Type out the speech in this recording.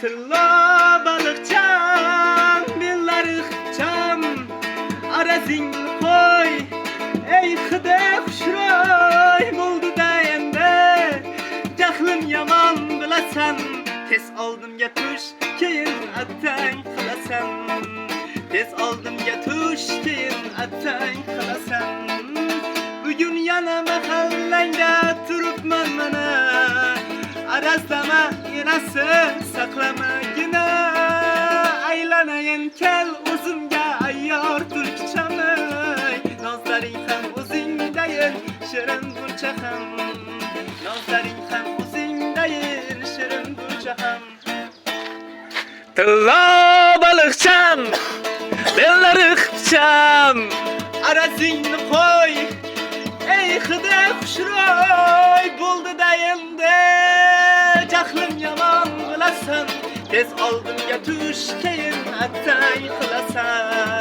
Tırla balıkçam, billarıkçam Arazin koy, ey hıde kuşroy Buldu dayende, cahlım yaman bilasan Tez aldım yatuş, keyin attan kılasan Tez aldım yatuş, keyin attan kılasan Bugün yana mahallende mana Arazlama yinası saklama yine. Aylanayın kel uzunga ayyor türkçamı. Nazların hem uzundayin şirin burça hem Nazların hem uzundayin şirin burça hem Tılla balıkçam, bellarıkçam Arazin cahlım yaman kılasan Tez aldım yatuş keyin attay kılasan